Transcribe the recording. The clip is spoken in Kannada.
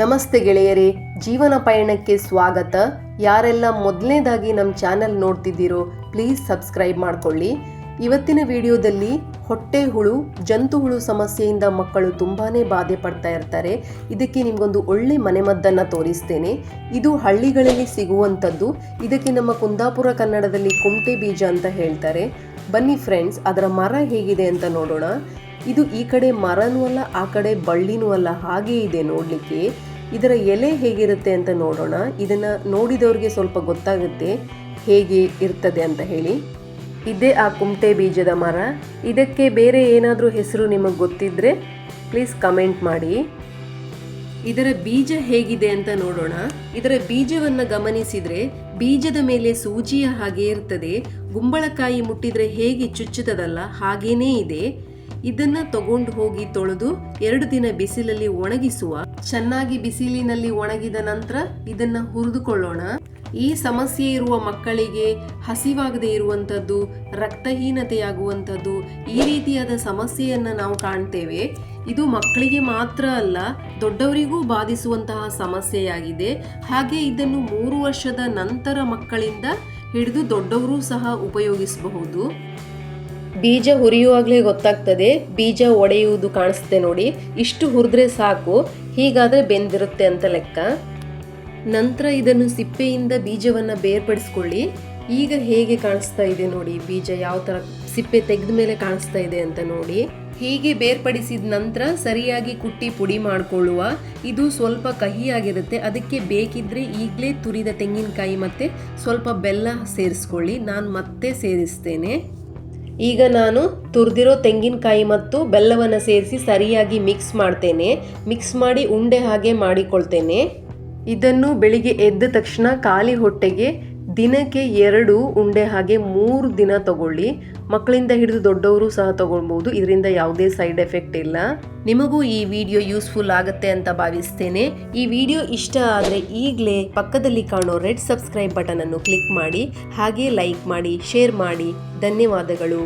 ನಮಸ್ತೆ ಗೆಳೆಯರೇ, ಜೀವನ ಪಯಣಕ್ಕೆ ಸ್ವಾಗತ. ಯಾರೆಲ್ಲ ಮೊದಲನೇದಾಗಿ ನಮ್ಮ ಚಾನೆಲ್ ನೋಡ್ತಿದ್ದೀರೋ ಪ್ಲೀಸ್ ಸಬ್ಸ್ಕ್ರೈಬ್ ಮಾಡ್ಕೊಳ್ಳಿ. ಇವತ್ತಿನ ವಿಡಿಯೋದಲ್ಲಿ ಹೊಟ್ಟೆ ಹುಳು, ಜಂತು ಹುಳು ಸಮಸ್ಯೆಯಿಂದ ಮಕ್ಕಳು ತುಂಬಾ ಬಾಧೆ ಪಡ್ತಾ ಇರ್ತಾರೆ. ಇದಕ್ಕೆ ನಿಮಗೊಂದು ಒಳ್ಳೆ ಮನೆಮದ್ದನ್ನು ತೋರಿಸ್ತೇನೆ. ಇದು ಹಳ್ಳಿಗಳಲ್ಲಿ ಸಿಗುವಂಥದ್ದು. ಇದಕ್ಕೆ ನಮ್ಮ ಕುಂದಾಪುರ ಕನ್ನಡದಲ್ಲಿ ಕುಂಟೆ ಬೀಜ ಅಂತ ಹೇಳ್ತಾರೆ. ಬನ್ನಿ ಫ್ರೆಂಡ್ಸ್ ಅದರ ಮರ ಹೇಗಿದೆ ಅಂತ ನೋಡೋಣ. ಇದು ಈ ಕಡೆ ಮರನೂ ಅಲ್ಲ, ಆ ಕಡೆ ಬಳ್ಳಿನೂ ಅಲ್ಲ, ಹಾಗೇ ಇದೆ ನೋಡಲಿಕ್ಕೆ. ಇದರ ಎಲೆ ಹೇಗಿರುತ್ತೆ ಅಂತ ನೋಡೋಣ. ಇದನ್ನು ನೋಡಿದವ್ರಿಗೆ ಸ್ವಲ್ಪ ಗೊತ್ತಾಗುತ್ತೆ ಹೇಗೆ ಇರ್ತದೆ ಅಂತ ಹೇಳಿ. ಇದೇ ಆ ಕುಮಟೆ ಬೀಜದ ಮರ. ಇದಕ್ಕೆ ಬೇರೆ ಏನಾದರೂ ಹೆಸರು ನಿಮಗೆ ಗೊತ್ತಿದ್ದರೆ ಪ್ಲೀಸ್ ಕಮೆಂಟ್ ಮಾಡಿ. ಇದರ ಬೀಜ ಹೇಗಿದೆ ಅಂತ ನೋಡೋಣ. ಇದರ ಬೀಜವನ್ನು ಗಮನಿಸಿದರೆ ಬೀಜದ ಮೇಲೆ ಸೂಜಿಯ ಹಾಗೆ ಇರ್ತದೆ. ಗುಂಬಳಕಾಯಿ ಮುಟ್ಟಿದರೆ ಹೇಗೆ ಚುಚ್ಚುತ್ತದಲ್ಲ ಹಾಗೇನೇ ಇದೆ. ಇದನ್ನ ತಗೊಂಡು ಹೋಗಿ ತೊಳೆದು ಎರಡು ದಿನ ಬಿಸಿಲಲ್ಲಿ ಒಣಗಿಸುವ. ಚೆನ್ನಾಗಿ ಬಿಸಿಲಿನಲ್ಲಿ ಒಣಗಿದ ನಂತರ ಇದನ್ನ ಹುರಿದುಕೊಳ್ಳೋಣ. ಈ ಸಮಸ್ಯೆ ಇರುವ ಮಕ್ಕಳಿಗೆ ಹಸಿವಾಗದೇ ಇರುವಂಥದ್ದು, ರಕ್ತಹೀನತೆಯಾಗುವಂಥದ್ದು ಈ ರೀತಿಯಾದ ಸಮಸ್ಯೆಯನ್ನು ನಾವು ಕಾಣ್ತೇವೆ. ಇದು ಮಕ್ಕಳಿಗೆ ಮಾತ್ರ ಅಲ್ಲ, ದೊಡ್ಡವರಿಗೂ ಬಾಧಿಸುವಂತಹ ಸಮಸ್ಯೆಯಾಗಿದೆ. ಹಾಗೆ ಇದನ್ನು ಮೂರು ವರ್ಷದ ನಂತರ ಮಕ್ಕಳಿಂದ ಹಿಡಿದು ದೊಡ್ಡವರು ಸಹ ಉಪಯೋಗಿಸಬಹುದು. ಬೀಜ ಹುರಿಯುವಾಗಲೇ ಗೊತ್ತಾಗ್ತದೆ. ಬೀಜ ಒಡೆಯುವುದು ಕಾಣಿಸುತ್ತೆ ನೋಡಿ. ಇಷ್ಟು ಹುರಿದ್ರೆ ಸಾಕು. ಹೀಗಾದರೆ ಬೆಂದಿರುತ್ತೆ ಅಂತ ಲೆಕ್ಕ. ನಂತರ ಇದನ್ನು ಸಿಪ್ಪೆಯಿಂದ ಬೀಜವನ್ನು ಬೇರ್ಪಡಿಸ್ಕೊಳ್ಳಿ. ಈಗ ಹೇಗೆ ಕಾಣಿಸ್ತಾ ಇದೆ ನೋಡಿ. ಬೀಜ ಯಾವ ಥರ ಸಿಪ್ಪೆ ತೆಗೆದ ಮೇಲೆ ಕಾಣಿಸ್ತಾ ಇದೆ ಅಂತ ನೋಡಿ. ಹೀಗೆ ಬೇರ್ಪಡಿಸಿದ ನಂತರ ಸರಿಯಾಗಿ ಕುಟ್ಟಿ ಪುಡಿ ಮಾಡಿಕೊಳ್ಳುವ. ಇದು ಸ್ವಲ್ಪ ಕಹಿಯಾಗಿರುತ್ತೆ. ಅದಕ್ಕೆ ಬೇಕಿದ್ರೆ ಈಗಲೇ ತುರಿದ ತೆಂಗಿನಕಾಯಿ ಮತ್ತು ಸ್ವಲ್ಪ ಬೆಲ್ಲ ಸೇರಿಸ್ಕೊಳ್ಳಿ. ನಾನು ಮತ್ತೆ ಸೇರಿಸ್ತೇನೆ. ಈಗ ನಾನು ತುರಿದಿರೋ ತೆಂಗಿನಕಾಯಿ ಮತ್ತು ಬೆಲ್ಲವನ್ನು ಸೇರಿಸಿ ಸರಿಯಾಗಿ ಮಿಕ್ಸ್ ಮಾಡ್ತೇನೆ. ಮಿಕ್ಸ್ ಮಾಡಿ ಉಂಡೆ ಹಾಗೆ ಮಾಡಿಕೊಳ್ತೇನೆ. ಇದನ್ನು ಬೆಳಿಗ್ಗೆ ಎದ್ದ ತಕ್ಷಣ ಖಾಲಿ ಹೊಟ್ಟೆಗೆ ದಿನಕ್ಕೆ ಎರಡು ಉಂಡೆ ಹಾಗೆ ಮೂರು ದಿನ ತಗೊಳ್ಳಿ. ಮಕ್ಕಳಿಂದ ಹಿಡಿದು ದೊಡ್ಡವರು ಸಹ ತಗೊಳ್ಬಹುದು. ಇದರಿಂದ ಯಾವುದೇ ಸೈಡ್ ಎಫೆಕ್ಟ್ ಇಲ್ಲ. ನಿಮಗೂ ಈ ವಿಡಿಯೋ ಯೂಸ್ಫುಲ್ ಆಗುತ್ತೆ ಅಂತ ಭಾವಿಸ್ತೇನೆ. ಈ ವಿಡಿಯೋ ಇಷ್ಟ ಆದರೆ ಈಗಲೇ ಪಕ್ಕದಲ್ಲಿ ಕಾಣೋ ರೆಡ್ ಸಬ್ಸ್ಕ್ರೈಬ್ ಬಟನ್ ಅನ್ನು ಕ್ಲಿಕ್ ಮಾಡಿ, ಹಾಗೆ ಲೈಕ್ ಮಾಡಿ, ಶೇರ್ ಮಾಡಿ. ಧನ್ಯವಾದಗಳು.